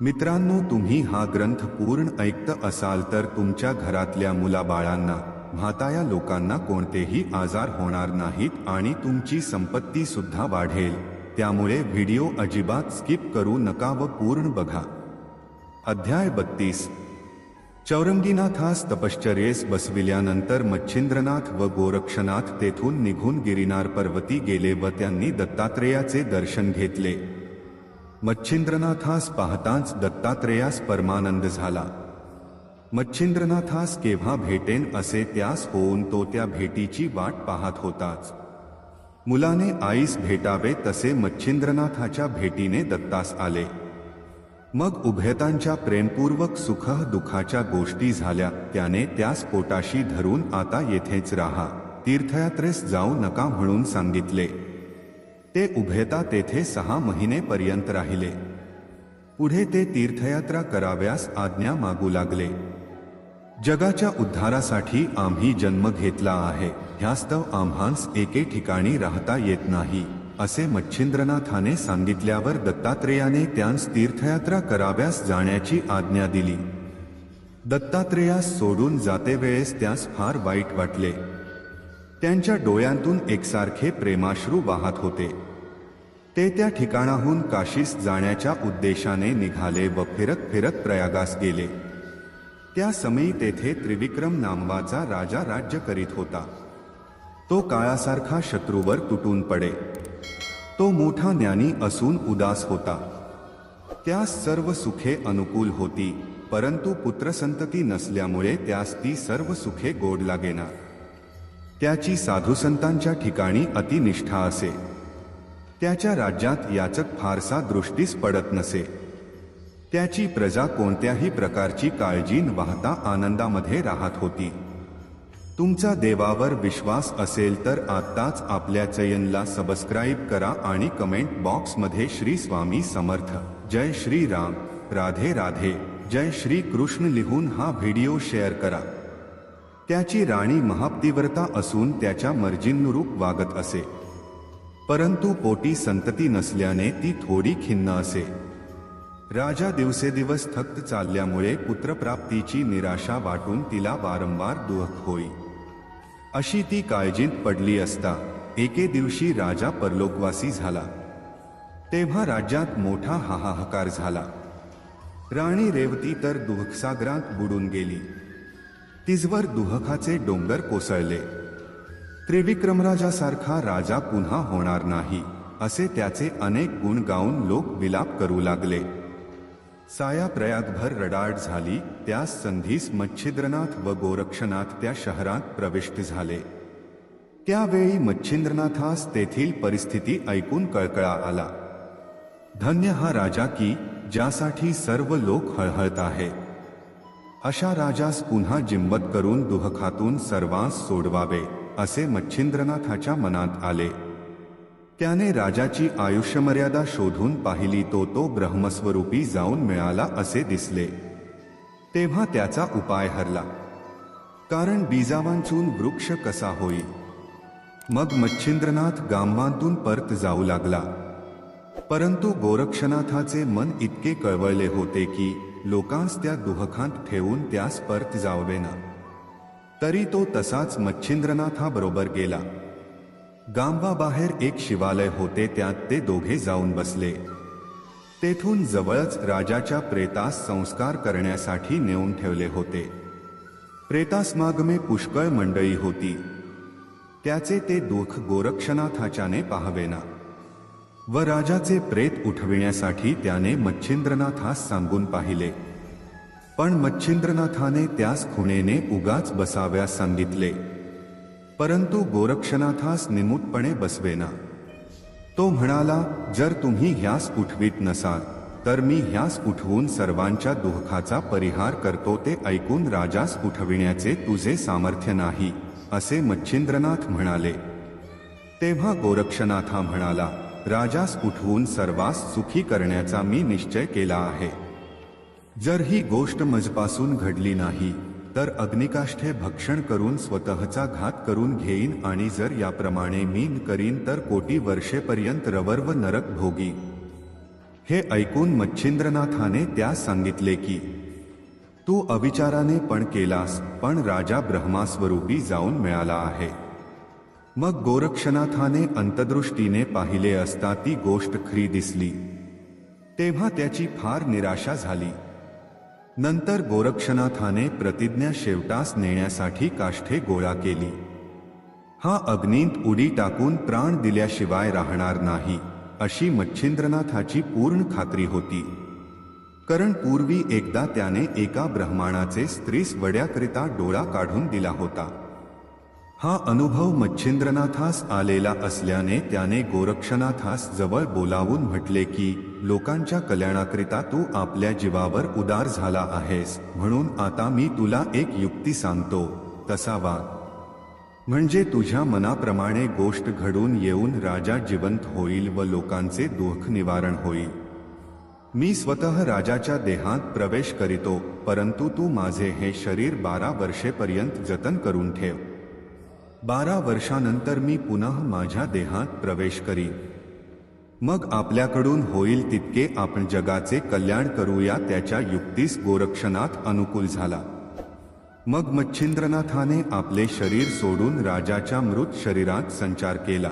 मित्रांनो तुम्ही हा ग्रंथ पूर्ण ऐकत असाल तर तुमच्या घरातल्या मुलाबाळांना म्हाताया लोकांना कोणतेही आजार होणार नाहीत आणि तुमची संपत्ती सुद्धा वाढेल. त्यामुळे व्हिडिओ अजिबात स्किप करू नका व पूर्ण बघा. अध्याय बत्तीस. चौरंगीनाथास तपश्चर्येस बसविल्यानंतर मच्छिंद्रनाथ व गोरक्षनाथ तेथून निघून गिरिनार पर्वती गेले व त्यांनी दत्तात्रेयाचे दर्शन घेतले. मच्छिंद्रनाथास पाहताच दत्तात्रेयास परमानंद झाला. मच्छिंद्रनाथास केव्हा भेटेन असे त्यास होऊन तो त्या भेटीची वाट पाहत होताच. मुलाने आईस भेटावे तसे मच्छिंद्रनाथाच्या भेटीने दत्तास आले. मग उभयतांच्या प्रेमपूर्वक सुख दुःखाच्या गोष्टी झाल्या. त्याने त्यास पोटाशी धरून आता येथेच राहा. तीर्थयात्रेस जाऊ नका म्हणून सांगितले. ते उभेता तेथे सहा महिने पर्यंत राहिले. पुढे ते तीर्थयात्रा कराव्यास आज्ञा मागू लागले. जगाच्या उद्धारासाठी आम्ही जन्म घेतला आहे. ह्यास्तव आम्हांस एके ठिकाणी राहता येत नाही असे मच्छिंद्रनाथाने सांगितल्यावर दत्तात्रेयाने त्यांस तीर्थयात्रा कराव्यास जाण्याची आज्ञा दिली. दत्तात्रेयास सोडून जाते वेळेस त्यास फार वाईट वाटले. त्यांच्या डोळ्यांतून एकसारखे प्रेमाश्रू वाहत होते. ते त्या ठिकाणाहून काशीस जाण्याच्या उद्देशाने निघाले व फिरत फिरत प्रयागास गेले. त्या समयी तेथे त्रिविक्रम नामवाचा राजा राज्य करीत होता. तो काळासारखा शत्रूवर तुटून पडे. तो मोठा ज्ञानी असून उदास होता. त्यास सर्व सुखे अनुकूल होती परंतु पुत्रसंतती नसल्यामुळे त्यास ती सर्व सुखे गोड लागेना. त्याची साधुसंतांच्या ठिकाणी अतिनिष्ठा असे. त्याच्या राज्यात याचक फारसा दृष्टीस पडत नसे. त्याची प्रजा कोणत्याही प्रकारची काळजी न वाहता आनंदामध्ये राहत होती. तुमचा देवावर विश्वास असेल तर आत्ताच आपल्या चयनला सबस्क्राईब करा आणि कमेंट बॉक्समध्ये श्री स्वामी समर्थ. जय श्री राम राधे राधे. जय श्री कृष्ण लिहून हा व्हिडिओ शेअर करा. त्याची राणी महापतिव्रता असून त्याच्या मर्जीनुरूप वागत असे. परंतु पोटी संतती नसल्याने ती थोडी खिन्न असे. राजा दिवसेदिवस थक्त चालल्यामुळे पुत्रप्राप्तीची निराशा वाटून तिला वारंवार दुःख होई. अशी ती काळजीत पडली असता एके दिवशी राजा परलोकवासी झाला. तेव्हा राज्यात मोठा हाहाकार झाला. राणी रेवती तर दुःखसागरात बुडून गेली. तिजवर दुहखाचे डोंगर कोसळले. त्रिविक्रमराजासारखा राजा पुन्हा होणार नाही असे त्याचे अनेक गुण गाऊन लोक विलाप करू लागले. साया प्रयागभर रडाड झाली त्यास संधीस मच्छिंद्रनाथ व गोरक्षनाथ त्या शहरात प्रविष्ट झाले. त्यावेळी मच्छिंद्रनाथास तेथील परिस्थिती ऐकून कळकळा आला. धन्य हा राजा की ज्यासाठी सर्व लोक हळहळत आहेत. अशा राजास पुन्हा जिंबत करून दुहखातून सर्वांस सोडवावे असे मच्छिंद्रनाथाच्या मनात आले. त्याने राजाची आयुष्यमर्यादा शोधून पाहिली तो तो ब्रह्मस्वरूपी जाऊन मिळाला असे दिसले. तेव्हा त्याचा उपाय हरला. कारण बीजावांचून वृक्ष कसा होई? मग मच्छिंद्रनाथ गांबांतून परत जाऊ लागला. परंतु गोरक्षनाथाचे मन इतके कळवळले होते की लोकांस त्या दुहखांत ठेवून त्यास परत जाववेना. तरी तो तसाच मच्छिंद्रनाथाबरोबर गेला. गांबाबाहेर एक शिवालय होते त्यात ते दोघे जाऊन बसले. तेथून जवळच राजाच्या प्रेतास संस्कार करण्यासाठी नेऊन ठेवले होते. प्रेतासमागमे पुष्कळ मंडळी होती. त्याचे ते दुःख गोरक्षनाथाच्याने पाहावेना. व राजाचे प्रेत उठविण्यासाठी त्याने मच्छिंद्रनाथास सांगून पाहिले. पण मच्छिंद्रनाथाने त्यास खुणेने उगाच बसाव्यास सांगितले. परंतु गोरक्षनाथास निमूटपणे बसवेना. तो म्हणाला जर तुम्ही ह्यास उठवीत नसाल तर मी ह्यास उठवून सर्वांच्या दुःखाचा परिहार करतो ते ऐकून राजास उठविण्याचे तुझे सामर्थ्य नाही असे मच्छिंद्रनाथ म्हणाले. तेव्हा गोरक्षनाथा म्हणाला राजास उठवून सर्वास सुखी करण्याचा मी निश्चय केला आहे. जर ही गोष्ट मजपासून घडली नाही तर अग्निकाष्ठे भक्षण करून स्वतःचा घात करून घेईन आणि जर याप्रमाणे मी करीन तर कोटी वर्षेपर्यंत रवर्व नरक भोगी. हे ऐकून मच्छिंद्रनाथाने त्यास सांगितले की तू अविचाराने पण केलास पण राजा ब्रह्मास्वरूपी जाऊन मिळाला आहे. मग गोरक्षनाथाने अंतदृष्टीने पाहिले असता ती गोष्ट खरी दिसली. तेव्हा त्याची फार निराशा झाली. नंतर गोरक्षनाथाने प्रतिज्ञा शेवटास नेण्यासाठी काष्ठे गोळा केली. हा अग्नीत उडी टाकून प्राण दिल्याशिवाय राहणार नाही अशी मच्छिंद्रनाथाची पूर्ण खात्री होती. कारण पूर्वी एकदा त्याने एका ब्रह्माणाचे स्त्रीस वड्याकरिता डोळा काढून दिला होता. हा अनुभव मच्छिंद्रनाथास आलेला असल्याने त्याने गोरक्षनाथास जवळ बोलावून म्हटले की लोकांच्या कल्याणाकरिता तू आपल्या जीवावर उदार झाला आहेस म्हणून आता मी तुला एक युक्ती सांगतो. तसा वाग म्हणजे तुझ्या मनाप्रमाणे गोष्ट घडून येऊन राजा जिवंत होईल व लोकांचे दुःख निवारण होईल. मी स्वतः राजाच्या देहात प्रवेश करीतो परंतु तू माझे हे शरीर बारा वर्षेपर्यंत जतन करून ठेव. बारा वर्षानंतर मी पुन्हा माझ्या देहात प्रवेश करीन मग आपल्याकडून होईल तितके आपण जगाचे कल्याण करूया त्याच्या युक्तीस गोरक्षनाथ अनुकूल झाला. मग मच्छिंद्रनाथाने आपले शरीर सोडून राजाच्या मृत शरीरात संचार केला.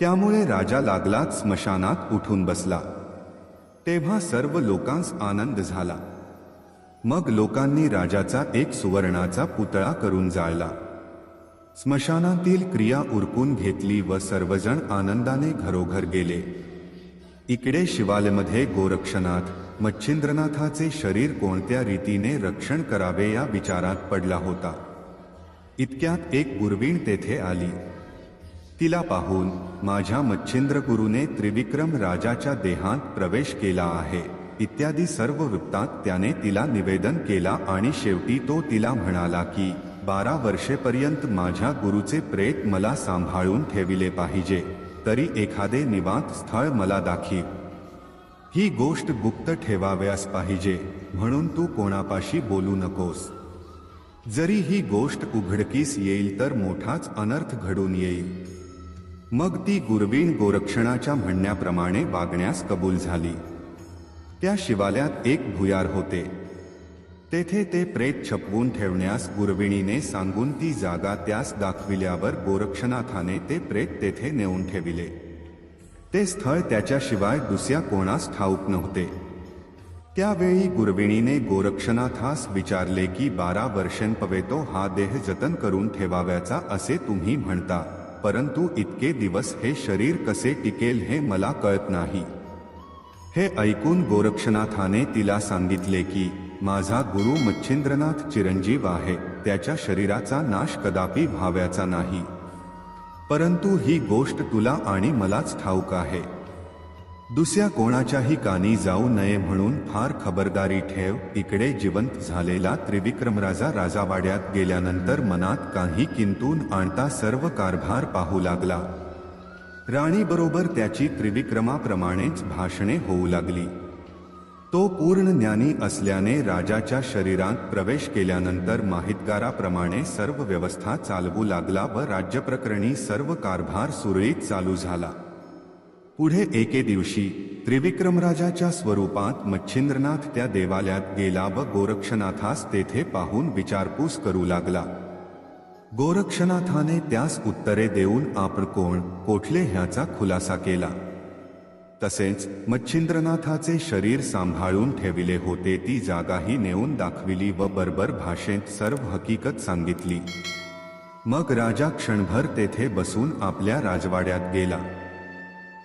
त्यामुळे राजा लागलाच स्मशानात उठून बसला. तेव्हा सर्व लोकांस आनंद झाला. मग लोकांनी राजाचा एक सुवर्णाचा पुतळा करून जाळला. स्मशानातील क्रिया उरकून घेतली व सर्वजण आनंदाने घरोघर गेले. इकडे शिवालमध्ये गोरक्षनाथ मच्छिंद्रनाथाचे शरीर कोणत्या रीतीने रक्षण करावे या विचारात पडला होता. इतक्यात एक गुरवीण तेथे आली. तिला पाहून माझ्या मच्छिंद्रगुरूने त्रिविक्रम राजाच्या देहात प्रवेश केला आहे. इत्यादी सर्व वृत्तात त्याने तिला निवेदन केला आणि शेवटी तो तिला म्हणाला की बारा वर्षेपर्यंत माझ्या गुरुचे प्रेत मला सांभाळून ठेविले पाहिजे. तरी एखादे निवांत स्थळ मला दाखीव ही गोष्ट गुप्त ठेवाव्यास पाहिजे म्हणून तू कोणापाशी बोलू नकोस. जरी ही गोष्ट उघडकीस येईल तर मोठाच अनर्थ घडून येईल. मग ती गुरवीण गोरक्षणाच्या म्हणण्याप्रमाणे वागण्यास कबूल झाली. त्या शिवाल्यात एक भुयार होते. तेथे ते प्रेत छपवून ठेवण्यास गुरविणीने सांगून ती जागा त्यास दाखविल्यावर गोरक्षनाथाने ते प्रेत तेथे नेऊन ठेविले. ते स्थळ त्याच्याशिवाय दुसऱ्या कोणास ठाऊक नव्हते. त्यावेळी गुरविणीने गोरक्षनाथास विचारले की बारा वर्षांपवेतो हा देह जतन करून ठेवाव्याचा असे तुम्ही म्हणता परंतु इतके दिवस हे शरीर कसे टिकेल हे मला कळत नाही. हे ऐकून गोरक्षनाथाने तिला सांगितले की माझा गुरु मच्छिंद्रनाथ चिरंजीव आहे. त्याच्या शरीराचा नाश कदापि व्हाव्याचा नाही. परंतु ही गोष्ट तुला आणि मलाच ठाऊक आहे. दुसऱ्या कोणाच्याही कानी जाऊ नये म्हणून फार खबरदारी ठेव. इकडे जिवंत झालेला त्रिविक्रमराजा राजावाड्यात गेल्यानंतर मनात काही किंतून आणता सर्व कारभार पाहू लागला. राणीबरोबर त्याची त्रिविक्रमाप्रमाणेच भाषणे होऊ लागली. तो पूर्ण ज्ञानी असल्याने राजाच्या शरीरात प्रवेश केल्यानंतर माहितगाराप्रमाणे सर्व व्यवस्था चालवू लागला व राज्यप्रकरणी सर्व कारभार सुरळीत चालू झाला. पुढे एके दिवशी त्रिविक्रमराजाच्या स्वरूपात मच्छिंद्रनाथ त्या देवालयात गेला व गोरक्षनाथास तेथे पाहून विचारपूस करू लागला. गोरक्षनाथाने त्यास उत्तरे देऊन आपण कोण? कोठले ह्याचा खुलासा केला? तसेच मच्छिंद्रनाथाचे शरीर सांभाळून ठेविले होते. ती जागाही नेऊन दाखविली व बरोबर भाषेत सर्व हकीकत सांगितली. मग राजा क्षणभर तेथे बसून आपल्या राजवाड्यात गेला.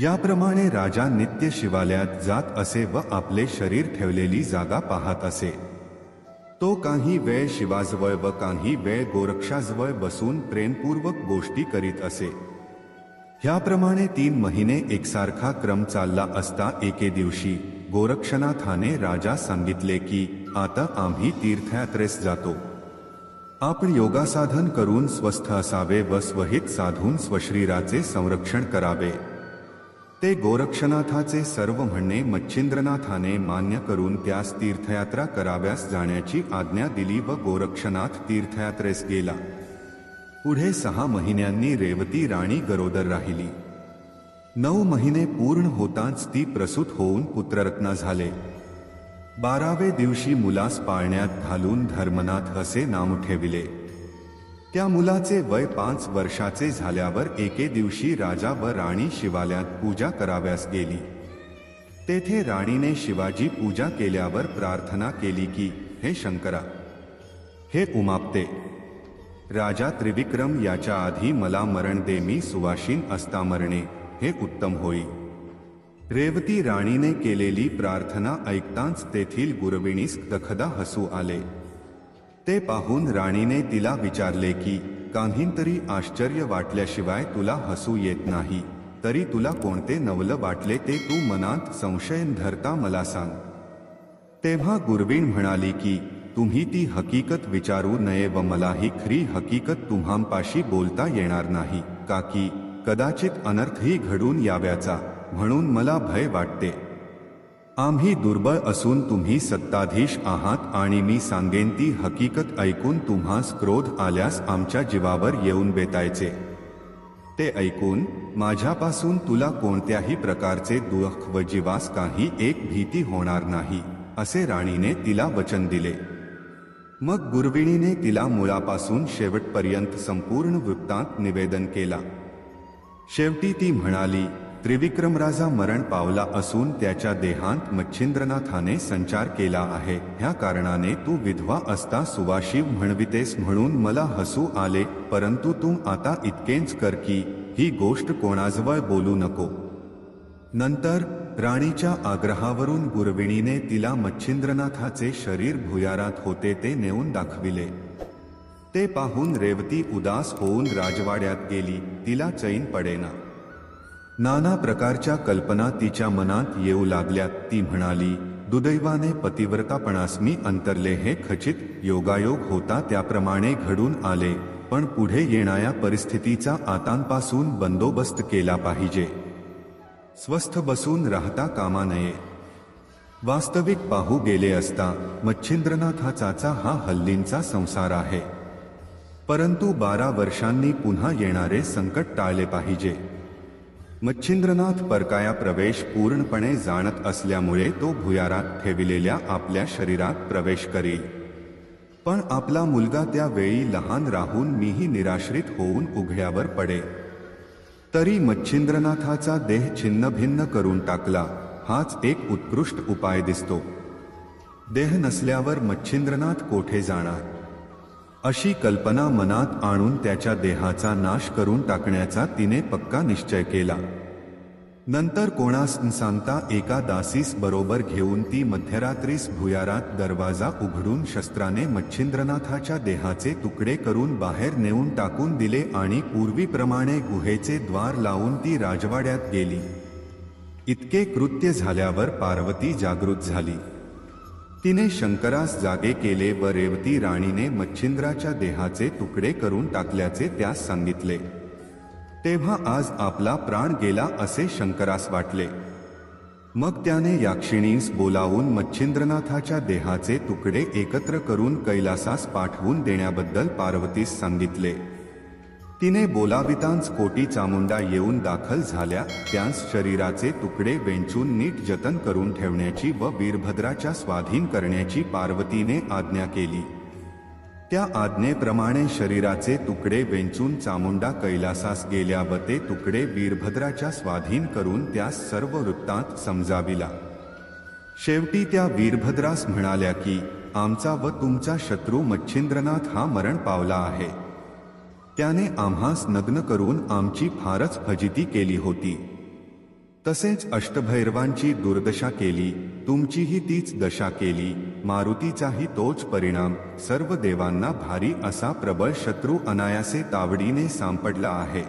याप्रमाणे राजा नित्य शिवालयात जात असे व आपले शरीर ठेवलेली जागा पाहत असे. तो काही वेळ शिवाजवळ व काही वेळ गोरक्षाजवळ बसून प्रेमपूर्वक गोष्टी करीत असे. ह्याप्रमाणे तीन महिने एकसारखा क्रम चालला असता एके दिवशी गोरक्षनाथाने राजा सांगितले की आता आम्ही तीर्थयात्रेस जातो. आपण योगासाधन करून स्वस्थ असावे व स्वहित साधून स्वशरीराचे संरक्षण करावे. ते गोरक्षनाथाचे सर्व म्हणणे मच्छिंद्रनाथाने मान्य करून त्यास तीर्थयात्रा कराव्यास जाण्याची आज्ञा दिली व गोरक्षनाथ तीर्थयात्रेस गेला. पुढे सहा महिन्यांनी रेवती राणी गरोदर राहिली. नऊ महिने पूर्ण होताच ती प्रसूत होऊन पुत्ररत्न झाले. बारावे दिवशी मुलास पाळण्यात घालून धर्मनाथ असे नाव ठेविले. त्या मुलाचे वय पाच वर्षाचे झाल्यावर एके दिवशी राजा व राणी शिवालयात पूजा कराव्यास गेली. तेथे राणीने शिवाजी पूजा केल्यावर प्रार्थना केली की हे शंकरा हे उमापते राजा त्रिविक्रम याच्या आधी मला मरण दे मी सुवाशीन असता मरणे हे उत्तम होई. रेवती राणीने केलेली प्रार्थना ऐकताच तेथील गुरविणीस दखदा हसू आले. ते पाहून राणीने तिला विचारले की काहींतरी आश्चर्य वाटल्याशिवाय तुला हसू येत नाही तरी तुला कोणते नवल वाटले ते तू मनात संशय धरता मला सांग. तेव्हा गुरवीण म्हणाली की तुम्ही ती हकीकत विचारू नये व मला ही खरी हकीकत तुम्हांपाशी बोलता येणार नाही. का की कदाचित अनर्थही घडून याव्याचा म्हणून मला भय वाटते. आम्ही दुर्बळ असून तुम्ही सत्ताधीश आहात आणि मी सांगेन ती हकीकत ऐकून तुम्हास क्रोध आल्यास आमच्या जीवावर येऊन बेतायचे. ते ऐकून माझ्यापासून तुला कोणत्याही प्रकारचे दुःख व जीवास काही एक भीती होणार नाही असे राणीने तिला वचन दिले. मग गुरविणीने तिला मुळापासून शेवटपर्यंत संपूर्ण वृत्तांत निवेदन केला. शेवटी ती म्हणाली त्रिविक्रम राजा मरण पावला असून त्याच्या देहांत मच्छिंद्रनाथाने संचार केला आहे. ह्या कारणाने तू विधवा असता सुवाशिव म्हणवितेस म्हणून मला हसू आले परंतु तू आता इतकेच कर की ही गोष्ट कोणाजवळ बोलू नको. नंतर राणीच्या आग्रहावरून गुरविणीने तिला मच्छिंद्रनाथाचे शरीर भुयारात होते ते नेऊन दाखविले. ते पाहून रेवती उदास होऊन राजवाड्यात गेली तिला चैन पडेना. नाना प्रकारच्या कल्पना तिच्या मनात येऊ लागल्यात ती म्हणाली दुदैवाने पतिव्रतापणास मी अंतरले हे खचित योगायोग होता त्याप्रमाणे घडून आले पण पुढे येणाऱ्या परिस्थितीचा आतांपासून बंदोबस्त केला पाहिजे. स्वस्थ बसून राहता कामा नये. वास्तविक पाहू गेले असता मच्छिंद्रनाथाचा हा हल्लींचा संसार आहे. परंतु बारा वर्षांनी पुन्हा येणारे संकट टाळले पाहिजे. मच्छिंद्रनाथ परकाया प्रवेश पूर्णपणे जाणत असल्यामुळे तो भुयारात ठेविलेल्या आपल्या शरीरात प्रवेश करील. पण आपला मुलगा त्यावेळी लहान राहून मीही निराश्रित होऊन उघड्यावर पडे तरी मच्छिंद्रनाथाचा देह छिन्नभिन्न करून टाकला. हाच एक उत्कृष्ट उपाय दिसतो. देह नसल्यावर मच्छिंद्रनाथ कोठे जाणार? अशी कल्पना मनात आणून त्याच्या देहाचा नाश करून टाकण्याचा तिने पक्का निश्चय केला. नंतर कोणास न सांगता एका दासीस बरोबर घेऊन ती मध्यरात्रीस भुयारात दरवाजा उघडून शस्त्राने मच्छिंद्रनाथाच्या देहाचे तुकडे करून बाहेर नेऊन टाकून दिले आणि पूर्वीप्रमाणे गुहेचे द्वार लावून ती राजवाड्यात गेली. इतके कृत्य झाल्यावर पार्वती जागृत झाली. तिने शंकरास जागे केले व रेवती राणीने मच्छिंद्राच्या देहाचे तुकडे करून टाकल्याचे त्यास सांगितले. तेव्हा आज आपला प्राण गेला असे शंकरास वाटले. मग त्याने याक्षिणीस बोलावून मच्छिंद्रनाथाच्या देहाचे तुकडे एकत्र करून कैलासास पाठवून देण्याबद्दल पार्वतीस सांगितले. तिने बोलावितांस कोटी चामुंडा येऊन दाखल झाल्या त्यांस शरीराचे तुकडे वेंचून नीट जतन करून ठेवण्याची व वीरभद्राच्या स्वाधीन करण्याची पार्वतीने आज्ञा केली. त्या आज्ञेप्रमाणे शरीराचे तुकडे वेंचून चामुंडा कैलासास गेल्या व ते तुकडे वीरभद्राच्या स्वाधीन करून त्यास सर्व वृत्तांत समजाविला. शेवटी त्या वीरभद्रास म्हणाल्या की आमचा व तुमचा शत्रू मच्छिंद्रनाथ हा मरण पावला आहे. त्याने आम्हास नग्न करून आमची फारच फजिती केली होती. तसेच अष्टभैरवांची दुर्दशा केली तुमचीही तीच दशा केली मारुतीचाही तोच परिणाम सर्व देवांना भारी असा प्रबळ शत्रू अनायासे तावडीने सांपडला आहे.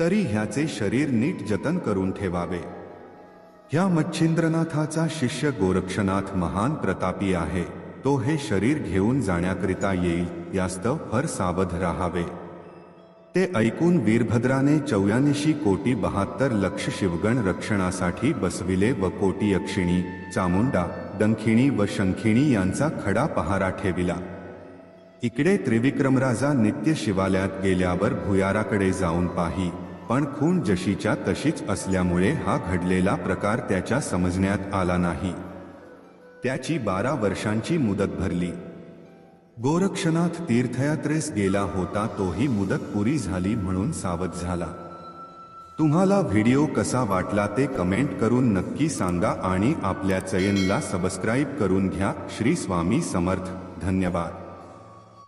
तरी ह्याचे शरीर नीट जतन करून ठेवावे. ह्या मच्छिंद्रनाथाचा शिष्य गोरक्षनाथ महान प्रतापी आहे तो हे शरीर घेऊन जाण्याकरिता येईल यास्त फार सावध राहावे. ते ऐकून वीरभद्राने चौऱ्याऐंशी कोटी बहात्तर लक्ष शिवगण रक्षणासाठी बसविले व कोटी यक्षिणी चामुंडा दंखिणी व शंखिणी यांचा खडा पहारा ठेविला. इकडे त्रिविक्रमराजा नित्य शिवालयात गेल्यावर भुयाराकडे जाऊन पाही पण खूण जशीच्या तशीच असल्यामुळे हा घडलेला प्रकार त्याच्या समजण्यात आला नाही. त्याची बारा वर्षांची मुदत भरली. गोरक्षनाथ तीर्थयात्रेस गेला होता तोही मुदत पुरी झाली म्हणून सावध झाला. तुम्हाला व्हिडिओ कसा वाटला ते कमेंट करून नक्की सांगा आणि आपल्या चयनला सबस्क्राईब करून घ्या. श्री स्वामी समर्थ. धन्यवाद.